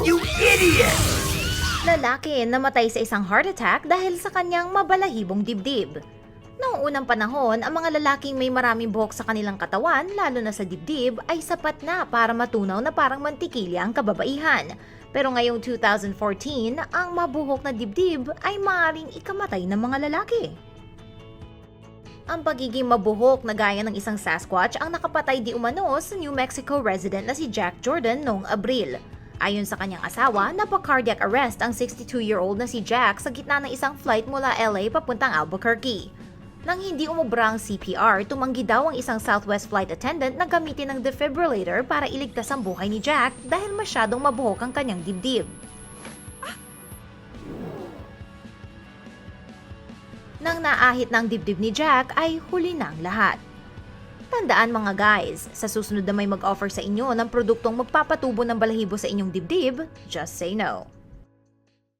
You idiot! Lalaki namatay sa isang heart attack dahil sa kanyang mabalahibong dibdib. Noong unang panahon, ang mga lalaking may maraming buhok sa kanilang katawan, lalo na sa dibdib, ay sapat na para matunaw na parang mantikilya ang kababaihan. Pero ngayong 2014, ang mabuhok na dibdib ay maaaring ikamatay ng mga lalaki. Ang pagiging mabuhok na gaya ng isang Sasquatch ang nakapatay di umano sa New Mexico resident na si Jack Jordan noong Abril. Ayon sa kanyang asawa, napa-cardiac arrest ang 62-year-old na si Jack sa gitna ng isang flight mula LA papuntang Albuquerque. Nang hindi umubra ang CPR, tumanggi daw ang isang Southwest flight attendant na gamitin ng defibrillator para iligtas ang buhay ni Jack dahil masyadong mabuhok ang kanyang dibdib. Nang naahit ng dibdib ni Jack ay huli na lahat. Tandaan mga guys, sa susunod na may mag-offer sa inyo ng produktong magpapatubo ng balahibo sa inyong dibdib, just say no.